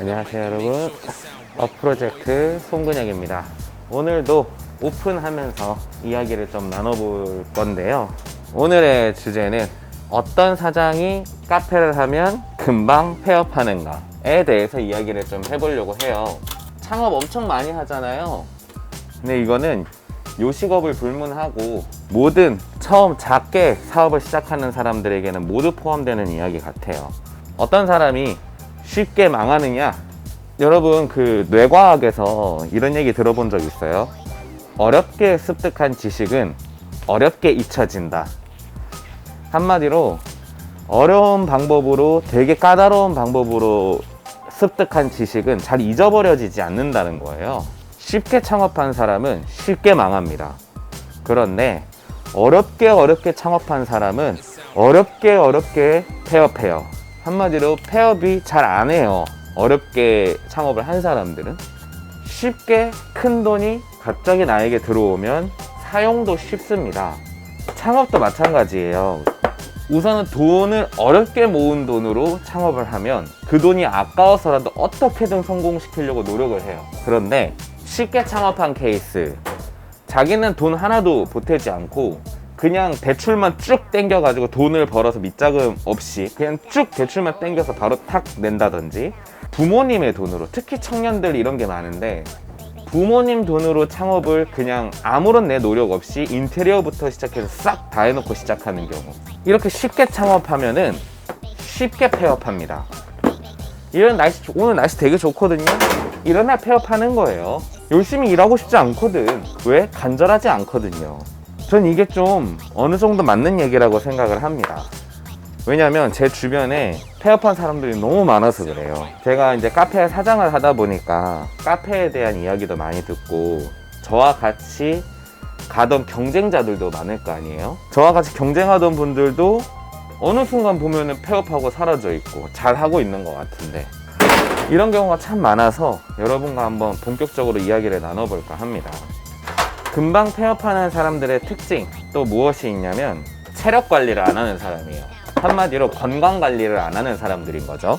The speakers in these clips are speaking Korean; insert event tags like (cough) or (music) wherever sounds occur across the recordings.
안녕하세요 여러분. 어프로젝트 송근혁입니다. 오늘도 오픈하면서 이야기를 좀 나눠볼 건데요. 오늘의 주제는 어떤 사장이 카페를 하면 금방 폐업하는가에 대해서 이야기를 좀 해보려고 해요. 창업 엄청 많이 하잖아요. 근데 이거는 요식업을 불문하고 모든 처음 작게 사업을 시작하는 사람들에게는 모두 포함되는 이야기 같아요. 어떤 사람이 쉽게 망하느냐? 여러분 그 뇌과학에서 이런 얘기 들어본 적 있어요? 어렵게 습득한 지식은 어렵게 잊혀진다. 한마디로 어려운 방법으로 되게 까다로운 방법으로 습득한 지식은 잘 잊어버려지지 않는다는 거예요. 쉽게 창업한 사람은 쉽게 망합니다. 그런데 어렵게 어렵게 창업한 사람은 어렵게 어렵게 폐업해요. 한마디로 폐업이 잘 안 해요. 어렵게 창업을 한 사람들은 쉽게 큰 돈이 갑자기 나에게 들어오면 사용도 쉽습니다. 창업도 마찬가지예요. 우선은 돈을 어렵게 모은 돈으로 창업을 하면 그 돈이 아까워서라도 어떻게든 성공시키려고 노력을 해요. 그런데 쉽게 창업한 케이스, 자기는 돈 하나도 보태지 않고 그냥 대출만 쭉 땡겨가지고 돈을 벌어서 밑자금 없이 그냥 쭉 대출만 땡겨서 바로 탁 낸다든지 부모님의 돈으로 특히 청년들 이런 게 많은데 부모님 돈으로 창업을 그냥 아무런 내 노력 없이 인테리어부터 시작해서 싹 다 해놓고 시작하는 경우 이렇게 쉽게 창업하면은 쉽게 폐업합니다. 이런 날씨 오늘 날씨 되게 좋거든요. 이런 날 폐업하는 거예요. 열심히 일하고 싶지 않거든. 왜? 간절하지 않거든요 전 이게 좀 어느 정도 맞는 얘기라고 생각을 합니다. 왜냐면 제 주변에 폐업한 사람들이 너무 많아서 그래요. 제가 이제 카페 사장을 하다 보니까 카페에 대한 이야기도 많이 듣고 저와 같이 가던 경쟁자들도 많을 거 아니에요. 저와 같이 경쟁하던 분들도 어느 순간 보면은 폐업하고 사라져 있고 잘 하고 있는 것 같은데 이런 경우가 참 많아서 여러분과 한번 본격적으로 이야기를 나눠볼까 합니다. 금방 폐업하는 사람들의 특징 또 무엇이 있냐면 체력 관리를 안 하는 사람이에요. 한마디로 건강 관리를 안 하는 사람들인 거죠.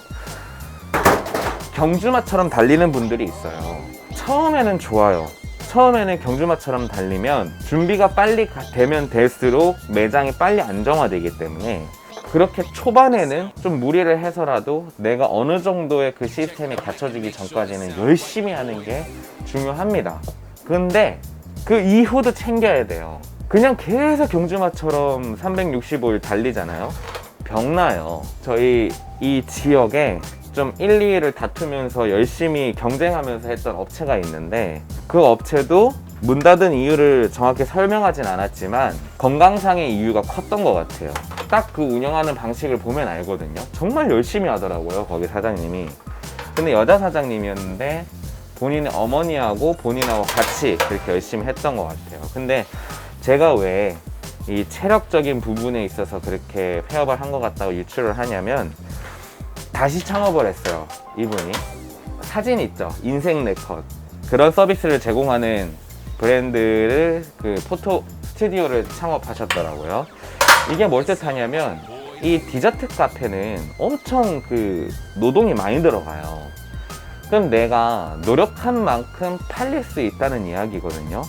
경주마처럼 달리는 분들이 있어요. 처음에는 좋아요. 처음에는 경주마처럼 달리면 준비가 빨리 가- 되면 될수록 매장이 빨리 안정화되기 때문에 그렇게 초반에는 좀 무리를 해서라도 내가 어느 정도의 그 시스템이 갖춰지기 전까지는 열심히 하는 게 중요합니다. 근데 그 이후도 챙겨야 돼요. 그냥 계속 경주마처럼 365일 달리잖아요. 병나요. 저희 이 지역에 좀 1, 2위를 다투면서 열심히 경쟁하면서 했던 업체가 있는데 그 업체도 문 닫은 이유를 정확히 설명하진 않았지만 건강상의 이유가 컸던 것 같아요. 딱 그 운영하는 방식을 보면 알거든요. 정말 열심히 하더라고요. 거기 사장님이. 근데 여자 사장님이었는데 본인의 어머니하고 본인하고 같이 그렇게 열심히 했던 것 같아요. 근데 제가 왜 이 체력적인 부분에 있어서 그렇게 폐업을 한 것 같다고 유추를 하냐면 다시 창업을 했어요. 이분이. 사진 있죠. 인생 네컷. 그런 서비스를 제공하는 브랜드를 그 포토 스튜디오를 창업하셨더라고요. 이게 뭘 뜻하냐면 이 디저트 카페는 엄청 그 노동이 많이 들어가요. 그럼 내가 노력한 만큼 팔릴 수 있다는 이야기거든요.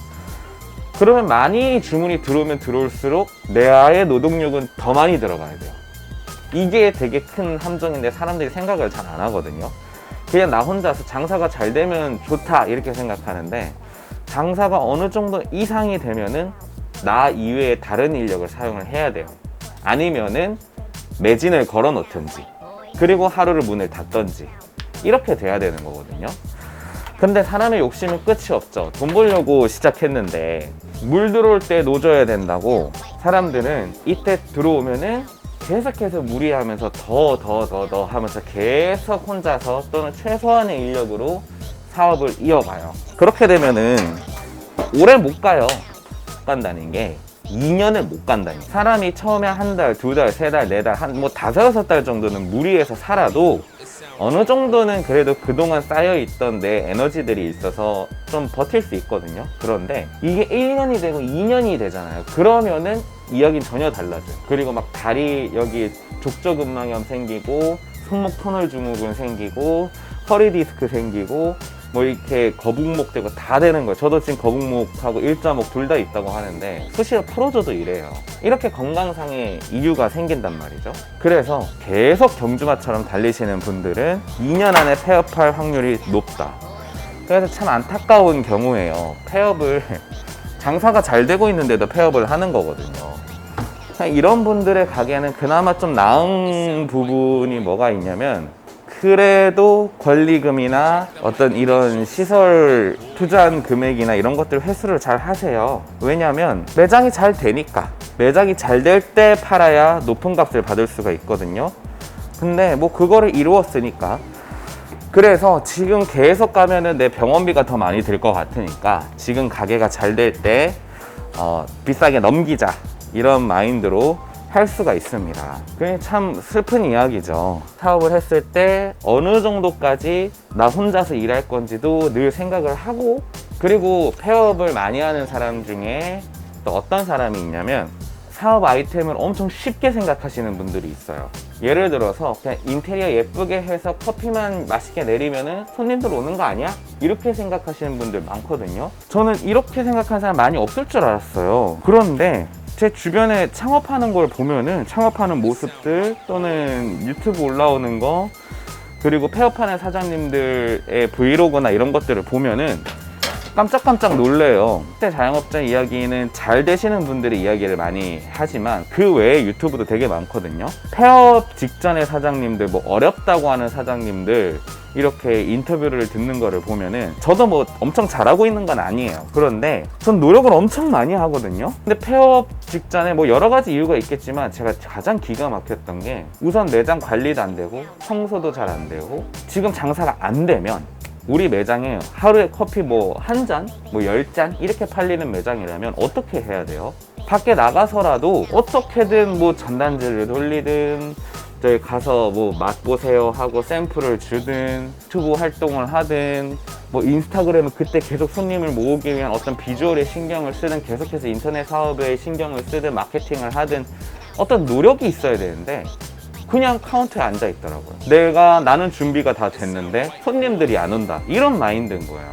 그러면 많이 주문이 들어오면 들어올수록 내의 노동력은 더 많이 들어가야 돼요. 이게 되게 큰 함정인데 사람들이 생각을 잘 안 하거든요. 그냥 나 혼자서 장사가 잘 되면 좋다 이렇게 생각하는데 장사가 어느 정도 이상이 되면은 나 이외에 다른 인력을 사용을 해야 돼요. 아니면은 매진을 걸어 놓든지 그리고 하루를 문을 닫던지 이렇게 돼야 되는 거거든요. 근데 사람의 욕심은 끝이 없죠. 돈 벌려고 시작했는데 물 들어올 때 노져야 된다고 사람들은 이때 들어오면은 계속해서 무리하면서 더 더 더 더 하면서 계속 혼자서 또는 최소한의 인력으로 사업을 이어가요. 그렇게 되면은 오래 못 가요. 못 간다는 게 2년을 못 간다니. 사람이 처음에 한 달, 두 달, 세 달, 네 달, 한 뭐 다섯 여섯 달 정도는 무리해서 살아도 어느 정도는 그래도 그동안 쌓여있던 내 에너지들이 있어서 좀 버틸 수 있거든요. 그런데 이게 1년이 되고 2년이 되잖아요. 그러면은 이야기는 전혀 달라져요. 그리고 막 다리 여기 족저근막염 생기고 손목 터널 증후군 생기고 허리 디스크 생기고 뭐 이렇게 거북목 되고 다 되는 거예요. 저도 지금 거북목하고 일자목 둘 다 있다고 하는데 수시로 풀어줘도 이래요. 이렇게 건강상의 이유가 생긴단 말이죠. 그래서 계속 경주마처럼 달리시는 분들은 2년 안에 폐업할 확률이 높다. 그래서 참 안타까운 경우에요. 폐업을 (laughs) 장사가 잘 되고 있는데도 폐업을 하는 거거든요. 이런 분들의 가게는 그나마 좀 나은 부분이 뭐가 있냐면 그래도 권리금이나 어떤 이런 시설 투자한 금액이나 이런 것들 회수를 잘 하세요. 왜냐하면 매장이 잘 되니까 매장이 잘 될 때 팔아야 높은 값을 받을 수가 있거든요. 근데 뭐 그거를 이루었으니까 그래서 지금 계속 가면은 내 병원비가 더 많이 들 것 같으니까 지금 가게가 잘 될 때 어, 비싸게 넘기자 이런 마인드로 할 수가 있습니다. 그게 참 슬픈 이야기죠. 사업을 했을 때 어느 정도까지 나 혼자서 일할 건지도 늘 생각을 하고 그리고 폐업을 많이 하는 사람 중에 또 어떤 사람이 있냐면 사업 아이템을 엄청 쉽게 생각하시는 분들이 있어요. 예를 들어서 그냥 인테리어 예쁘게 해서 커피만 맛있게 내리면은 손님들 오는 거 아니야? 이렇게 생각하시는 분들 많거든요. 저는 이렇게 생각하는 사람 많이 없을 줄 알았어요. 그런데 제 주변에 창업하는 걸 보면은 창업하는 모습들 또는 유튜브 올라오는 거 그리고 폐업하는 사장님들의 브이로그나 이런 것들을 보면은 깜짝깜짝 놀래요. 그때 자영업자 이야기는 잘 되시는 분들의 이야기를 많이 하지만 그 외에 유튜브도 되게 많거든요. 폐업 직전의 사장님들, 뭐 어렵다고 하는 사장님들 이렇게 인터뷰를 듣는 거를 보면은 저도 뭐 엄청 잘하고 있는 건 아니에요. 그런데 전 노력을 엄청 많이 하거든요. 근데 폐업 직전에 뭐 여러 가지 이유가 있겠지만 제가 가장 기가 막혔던 게 우선 매장 관리도 안 되고 청소도 잘 안 되고 지금 장사가 안 되면 우리 매장에 하루에 커피 뭐 한 잔, 뭐 열 잔 이렇게 팔리는 매장이라면 어떻게 해야 돼요? 밖에 나가서라도 어떻게든 뭐 전단지를 돌리든 저희 가서 뭐 맛보세요 하고 샘플을 주든 유튜브 활동을 하든 뭐 인스타그램은 그때 계속 손님을 모으기 위한 어떤 비주얼에 신경을 쓰든 계속해서 인터넷 사업에 신경을 쓰든 마케팅을 하든 어떤 노력이 있어야 되는데 그냥 카운터에 앉아 있더라고요. 내가 나는 준비가 다 됐는데 손님들이 안 온다. 이런 마인드인 거예요.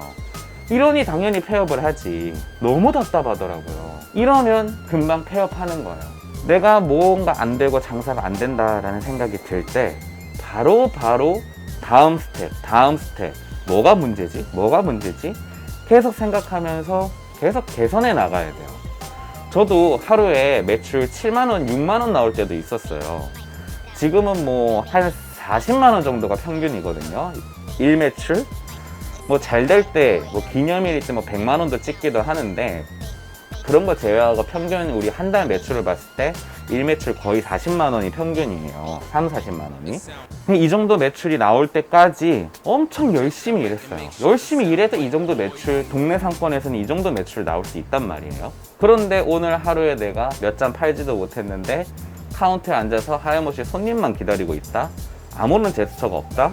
이러니 당연히 폐업을 하지. 너무 답답하더라고요. 이러면 금방 폐업하는 거예요. 내가 뭔가 안 되고 장사가 안 된다라는 생각이 들 때 바로 바로 다음 스텝, 다음 스텝. 뭐가 문제지? 뭐가 문제지? 계속 생각하면서 계속 개선해 나가야 돼요. 저도 하루에 매출 7만원, 6만원 나올 때도 있었어요. 지금은 뭐 한 40만 원 정도가 평균이거든요. 일 매출 뭐 잘 될 때 뭐 기념일일 때 뭐 100만 원도 찍기도 하는데 그런 거 제외하고 평균 우리 한 달 매출을 봤을 때일 매출 거의 40만 원이 평균이에요. 3, 40만 원이. 이 정도 매출이 나올 때까지 엄청 열심히 일했어요. 열심히 일해서 이 정도 매출, 동네 상권에서는 이 정도 매출 나올 수 있단 말이에요. 그런데 오늘 하루에 내가 몇 잔 팔지도 못했는데 카운터에 앉아서 하염없이 손님만 기다리고 있다? 아무런 제스처가 없다?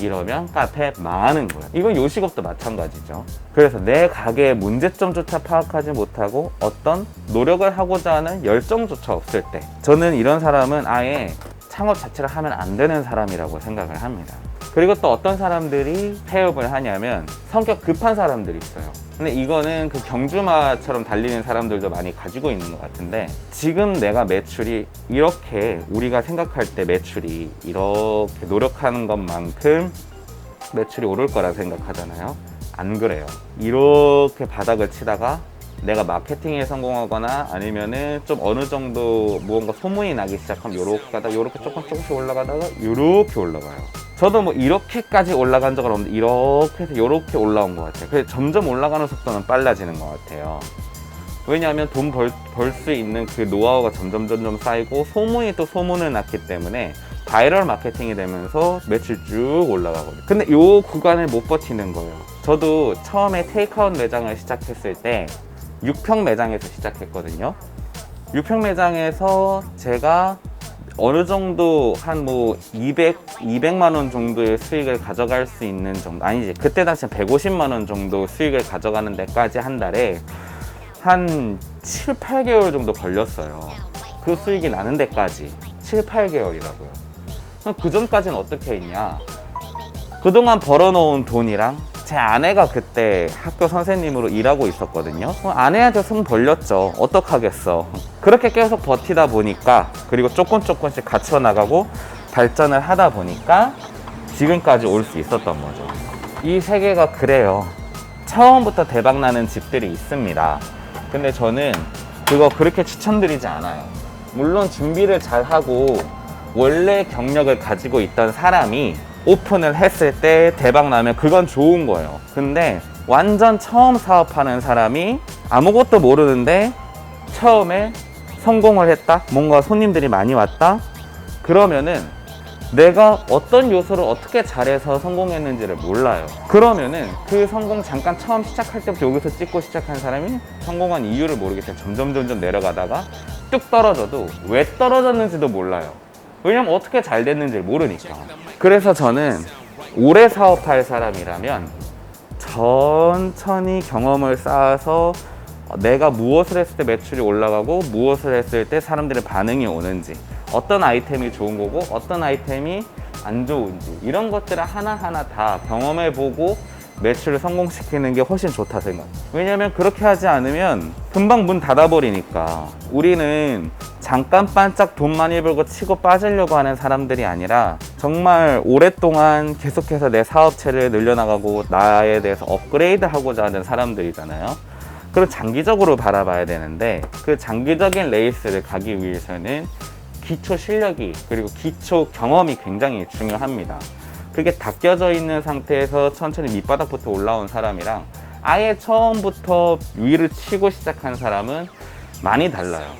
이러면 카페 많은 거예요. 이건 요식업도 마찬가지죠. 그래서 내 가게의 문제점조차 파악하지 못하고 어떤 노력을 하고자 하는 열정조차 없을 때 저는 이런 사람은 아예 창업 자체를 하면 안 되는 사람이라고 생각을 합니다. 그리고 또 어떤 사람들이 폐업을 하냐면 성격 급한 사람들이 있어요. 근데 이거는 그 경주마처럼 달리는 사람들도 많이 가지고 있는 것 같은데 지금 내가 매출이 이렇게 우리가 생각할 때 매출이 이렇게 노력하는 것만큼 매출이 오를 거라 생각하잖아요. 안 그래요. 이렇게 바닥을 치다가 내가 마케팅에 성공하거나 아니면은 좀 어느 정도 무언가 소문이 나기 시작하면 요렇게 가다가 요렇게 조금 조금씩 올라가다가 요렇게 올라가요. 저도 뭐 이렇게까지 올라간 적은 없는데 이렇게 해서 요렇게 올라온 것 같아요. 그래서 점점 올라가는 속도는 빨라지는 것 같아요. 왜냐하면 돈 벌 수 있는 그 노하우가 점점 점점 쌓이고 소문이 또 소문을 났기 때문에 바이럴 마케팅이 되면서 매출 쭉 올라가거든요. 근데 요 구간을 못 버티는 거예요. 저도 처음에 테이크아웃 매장을 시작했을 때 6평 매장에서 시작했거든요. 6평 매장에서 제가 어느 정도 한 뭐 200, 200만 원 정도의 수익을 가져갈 수 있는 정도 아니지 그때 당시 150만 원 정도 수익을 가져가는 데까지 한 달에 한 7, 8개월 정도 걸렸어요. 그 수익이 나는 데까지 7, 8개월이라고요. 그 전까지는 어떻게 했냐? 그동안 벌어놓은 돈이랑 제 아내가 그때 학교 선생님으로 일하고 있었거든요. 어, 아내한테 손 벌렸죠. 어떡하겠어. 그렇게 계속 버티다 보니까 그리고 조금 조금씩 갖춰 나가고 발전을 하다 보니까 지금까지 올 수 있었던 거죠. 이 세계가 그래요. 처음부터 대박 나는 집들이 있습니다. 근데 저는 그거 그렇게 추천드리지 않아요. 물론 준비를 잘 하고 원래 경력을 가지고 있던 사람이 오픈을 했을 때 대박 나면 그건 좋은 거예요. 근데 완전 처음 사업하는 사람이 아무것도 모르는데 처음에 성공을 했다? 뭔가 손님들이 많이 왔다? 그러면은 내가 어떤 요소를 어떻게 잘해서 성공했는지를 몰라요. 그러면은 그 성공 잠깐 처음 시작할 때부터 여기서 찍고 시작한 사람이 성공한 이유를 모르겠어요. 점점 점점 내려가다가 뚝 떨어져도 왜 떨어졌는지도 몰라요. 왜냐면 어떻게 잘 됐는지를 모르니까. 그래서 저는 오래 사업할 사람이라면 천천히 경험을 쌓아서 내가 무엇을 했을 때 매출이 올라가고 무엇을 했을 때 사람들의 반응이 오는지 어떤 아이템이 좋은 거고 어떤 아이템이 안 좋은지 이런 것들을 하나하나 다 경험해 보고 매출을 성공시키는 게 훨씬 좋다 생각. 왜냐면 그렇게 하지 않으면 금방 문 닫아버리니까 우리는 잠깐 반짝 돈 많이 벌고 치고 빠지려고 하는 사람들이 아니라 정말 오랫동안 계속해서 내 사업체를 늘려나가고 나에 대해서 업그레이드 하고자 하는 사람들이잖아요. 그리고 장기적으로 바라봐야 되는데 그 장기적인 레이스를 가기 위해서는 기초 실력이 그리고 기초 경험이 굉장히 중요합니다. 그게 다 껴져 있는 상태에서 천천히 밑바닥부터 올라온 사람이랑 아예 처음부터 위를 치고 시작한 사람은 많이 달라요.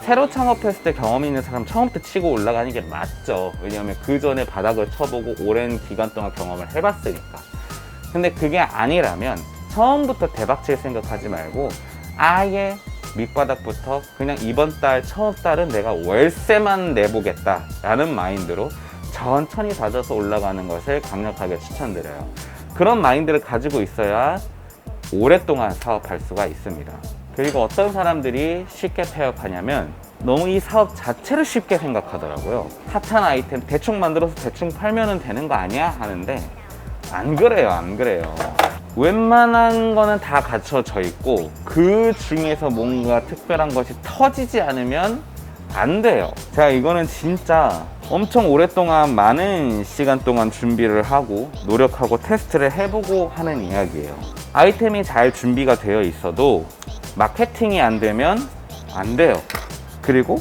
새로 창업했을 때 경험 있는 사람 처음부터 치고 올라가는 게 맞죠. 왜냐하면 그 전에 바닥을 쳐보고 오랜 기간 동안 경험을 해봤으니까. 근데 그게 아니라면 처음부터 대박 칠 생각하지 말고 아예 밑바닥부터 그냥 이번 달첫 달은 내가 월세만 내보겠다 라는 마인드로 천천히 다져서 올라가는 것을 강력하게 추천드려요. 그런 마인드를 가지고 있어야 오랫동안 사업할 수가 있습니다. 그리고 어떤 사람들이 쉽게 폐업하냐면 너무 이 사업 자체를 쉽게 생각하더라고요. 핫한 아이템 대충 만들어서 대충 팔면 되는 거 아니야? 하는데 안 그래요 안 그래요. 웬만한 거는 다 갖춰져 있고 그 중에서 뭔가 특별한 것이 터지지 않으면 안 돼요. 제가 이거는 진짜 엄청 오랫동안 많은 시간 동안 준비를 하고 노력하고 테스트를 해보고 하는 이야기예요. 아이템이 잘 준비가 되어 있어도 마케팅이 안 되면 안 돼요. 그리고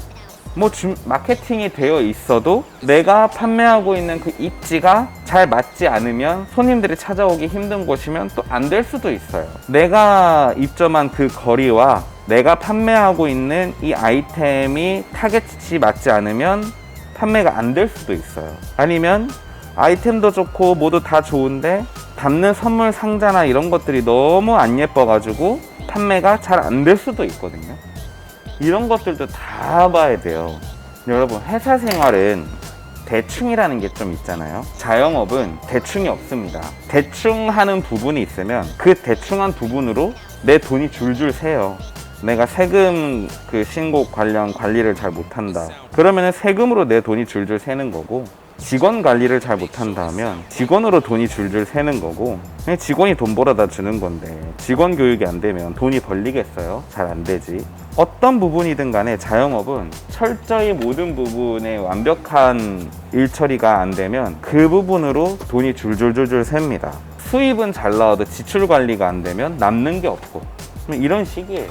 뭐 주- 마케팅이 되어 있어도 내가 판매하고 있는 그 입지가 잘 맞지 않으면 손님들이 찾아오기 힘든 곳이면 또 안 될 수도 있어요. 내가 입점한 그 거리와 내가 판매하고 있는 이 아이템이 타겟이 맞지 않으면 판매가 안 될 수도 있어요. 아니면 아이템도 좋고 모두 다 좋은데 담는 선물 상자나 이런 것들이 너무 안 예뻐가지고 판매가 잘 안 될 수도 있거든요. 이런 것들도 다 봐야 돼요. 여러분, 회사 생활은 대충이라는 게 좀 있잖아요. 자영업은 대충이 없습니다. 대충 하는 부분이 있으면 그 대충한 부분으로 내 돈이 줄줄 새요. 내가 세금 그 신고 관련 관리를 잘 못한다. 그러면 세금으로 내 돈이 줄줄 새는 거고, 직원 관리를 잘 못한다면 직원으로 돈이 줄줄 새는 거고 그냥 직원이 돈 벌어다 주는 건데 직원 교육이 안 되면 돈이 벌리겠어요? 잘 안 되지. 어떤 부분이든 간에 자영업은 철저히 모든 부분에 완벽한 일 처리가 안 되면 그 부분으로 돈이 줄줄줄줄 셉니다. 수입은 잘 나와도 지출 관리가 안 되면 남는 게 없고 이런 식이에요.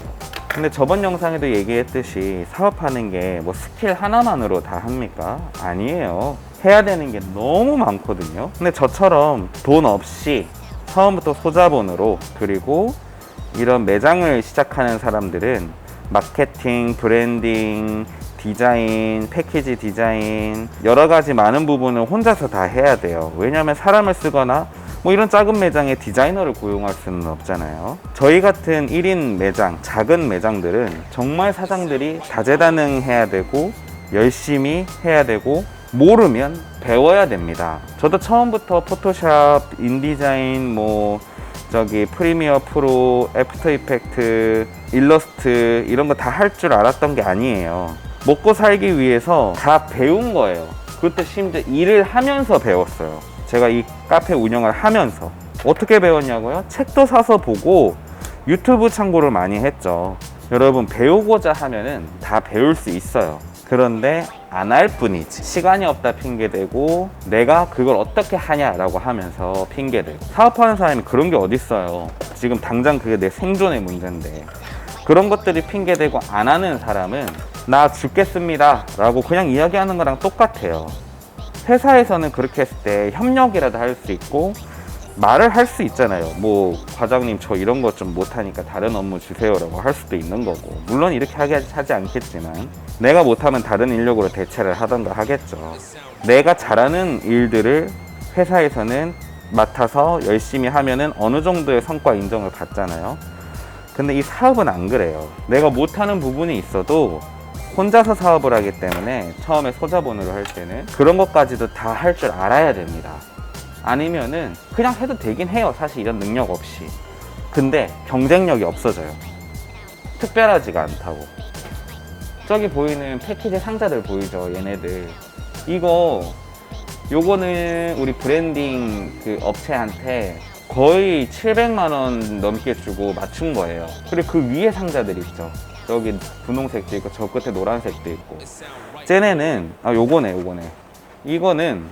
근데 저번 영상에도 얘기했듯이 사업하는 게 뭐 스킬 하나만으로 다 합니까? 아니에요. 해야 되는 게 너무 많거든요. 근데 저처럼 돈 없이 처음부터 소자본으로 그리고 이런 매장을 시작하는 사람들은 마케팅, 브랜딩, 디자인, 패키지 디자인 여러 가지 많은 부분을 혼자서 다 해야 돼요. 왜냐하면 사람을 쓰거나 뭐 이런 작은 매장에 디자이너를 고용할 수는 없잖아요. 저희 같은 1인 매장, 작은 매장들은 정말 사장들이 다재다능해야 되고 열심히 해야 되고 모르면 배워야 됩니다. 저도 처음부터 포토샵, 인디자인, 뭐 저기 프리미어 프로, 애프터 이펙트, 일러스트 이런 거 다 할 줄 알았던 게 아니에요. 먹고 살기 위해서 다 배운 거예요. 그것도 심지어 일을 하면서 배웠어요. 제가 이 카페 운영을 하면서 어떻게 배웠냐고요? 책도 사서 보고 유튜브 참고를 많이 했죠. 여러분 배우고자 하면은 다 배울 수 있어요. 그런데 안 할 뿐이지. 시간이 없다 핑계대고 내가 그걸 어떻게 하냐라고 하면서 핑계대고 사업하는 사람이 그런 게 어딨어요. 지금 당장 그게 내 생존의 문제인데 그런 것들이 핑계대고 안 하는 사람은 나 죽겠습니다 라고 그냥 이야기하는 거랑 똑같아요. 회사에서는 그렇게 했을 때 협력이라도 할 수 있고 말을 할 수 있잖아요. 뭐 과장님 저 이런 것 좀 못하니까 다른 업무 주세요라고 할 수도 있는 거고 물론 이렇게 하지 않겠지만 내가 못하면 다른 인력으로 대체를 하던가 하겠죠. 내가 잘하는 일들을 회사에서는 맡아서 열심히 하면은 어느 정도의 성과 인정을 받잖아요. 근데 이 사업은 안 그래요. 내가 못하는 부분이 있어도 혼자서 사업을 하기 때문에 처음에 소자본으로 할 때는 그런 것까지도 다 할 줄 알아야 됩니다. 아니면은 그냥 해도 되긴 해요. 사실 이런 능력 없이. 근데 경쟁력이 없어져요. 특별하지가 않다고. 저기 보이는 패키지 상자들 보이죠? 얘네들. 이거 요거는 우리 브랜딩 그 업체한테 거의 700만 원 넘게 주고 맞춘 거예요. 그리고 그 위에 상자들 있죠. 여기 분홍색도 있고 저 끝에 노란색도 있고. 쟤네는 아 요거네 요거네. 이거는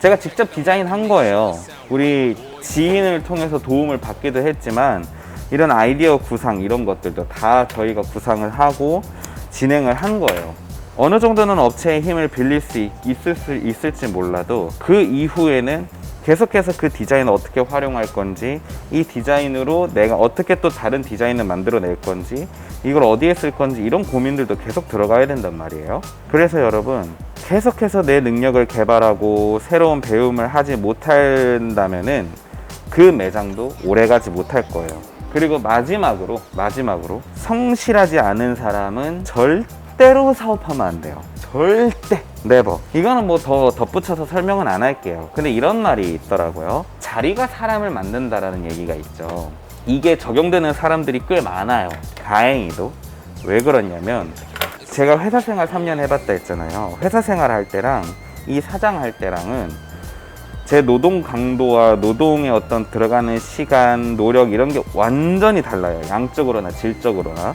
제가 직접 디자인한 거예요. 우리 지인을 통해서 도움을 받기도 했지만 이런 아이디어 구상 이런 것들도 다 저희가 구상을 하고 진행을 한 거예요. 어느 정도는 업체의 힘을 빌릴 수 있, 있을 수 있을지 몰라도 그 이후에는 계속해서 그 디자인을 어떻게 활용할 건지 이 디자인으로 내가 어떻게 또 다른 디자인을 만들어낼 건지 이걸 어디에 쓸 건지 이런 고민들도 계속 들어가야 된단 말이에요. 그래서 여러분 계속해서 내 능력을 개발하고 새로운 배움을 하지 못한다면은 그 매장도 오래가지 못할 거예요. 그리고 마지막으로 마지막으로 성실하지 않은 사람은 절대 로 사업하면 안 돼요. 절대 네버. 이거는 뭐 더 덧붙여서 설명은 안 할게요. 근데 이런 말이 있더라고요. 자리가 사람을 만든다라는 얘기가 있죠. 이게 적용되는 사람들이 꽤 많아요. 다행히도. 왜 그러냐면 제가 회사 생활 3년 해봤다 했잖아요. 회사 생활 할 때랑 이 사장 할 때랑은 제 노동 강도와 노동의 어떤 들어가는 시간, 노력 이런 게 완전히 달라요. 양적으로나 질적으로나.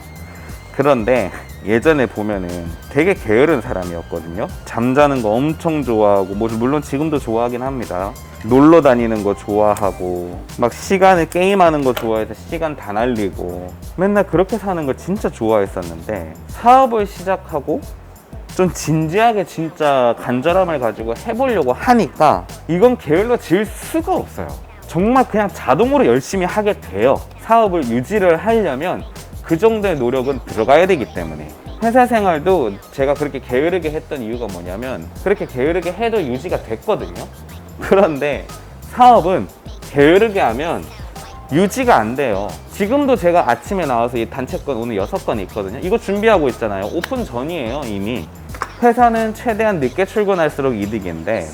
그런데 예전에 보면은 되게 게으른 사람이었거든요. 잠자는 거 엄청 좋아하고, 뭐 물론 지금도 좋아하긴 합니다. 놀러 다니는 거 좋아하고, 막 시간을 게임하는 거 좋아해서 시간 다 날리고, 맨날 그렇게 사는 걸 진짜 좋아했었는데, 사업을 시작하고, 좀 진지하게 진짜 간절함을 가지고 해보려고 하니까, 이건 게을러질 수가 없어요. 정말 그냥 자동으로 열심히 하게 돼요. 사업을 유지를 하려면 그 정도의 노력은 들어가야 되기 때문에. 회사 생활도 제가 그렇게 게으르게 했던 이유가 뭐냐면 그렇게 게으르게 해도 유지가 됐거든요. 그런데 사업은 게으르게 하면 유지가 안 돼요. 지금도 제가 아침에 나와서 이 단체권 오늘 여섯 건 있거든요. 이거 준비하고 있잖아요. 오픈 전이에요 이미. 회사는 최대한 늦게 출근할수록 이득인데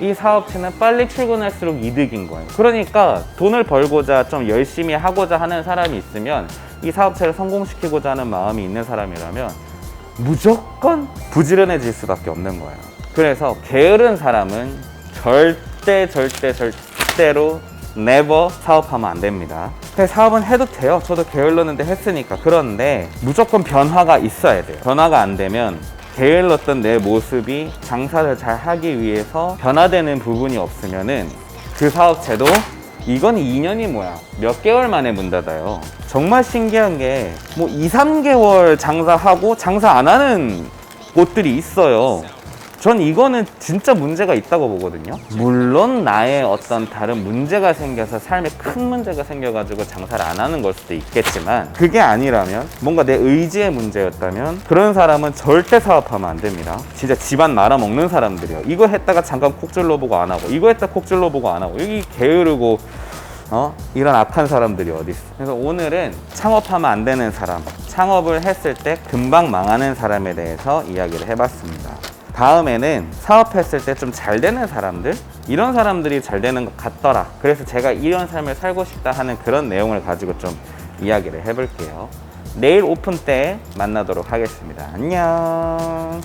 이 사업체는 빨리 출근할수록 이득인 거예요. 그러니까 돈을 벌고자 좀 열심히 하고자 하는 사람이 있으면 이 사업체를 성공시키고자 하는 마음이 있는 사람이라면 무조건 부지런해질 수밖에 없는 거예요. 그래서 게으른 사람은 절대 절대 절대로 never 사업하면 안 됩니다. 근데 사업은 해도 돼요. 저도 게을렀는데 했으니까. 그런데 무조건 변화가 있어야 돼요. 변화가 안 되면 게을렀던 내 모습이 장사를 잘 하기 위해서 변화되는 부분이 없으면은 그 사업체도 이건 2년이 뭐야? 몇 개월 만에 문 닫아요. 정말 신기한 게 뭐 2, 3개월 장사하고 장사 안 하는 곳들이 있어요 전 이거는 진짜 문제가 있다고 보거든요 물론 나의 어떤 다른 문제가 생겨서 삶에 큰 문제가 생겨가지고 장사를 안 하는 걸 수도 있겠지만 그게 아니라면 뭔가 내 의지의 문제였다면 그런 사람은 절대 사업하면 안 됩니다 진짜 집안 말아먹는 사람들이요 이거 했다가 잠깐 콕 질러 보고 안 하고 이거 했다 콕 질러 보고 안 하고 여기 게으르고 어? 이런 악한 사람들이 어디 있어? 그래서 오늘은 창업하면 안 되는 사람, 창업을 했을 때 금방 망하는 사람에 대해서 이야기를 해봤습니다. 다음에는 사업했을 때 좀 잘 되는 사람들 이런 사람들이 잘 되는 것 같더라. 그래서 제가 이런 삶을 살고 싶다 하는 그런 내용을 가지고 좀 이야기를 해볼게요. 내일 오픈 때 만나도록 하겠습니다. 안녕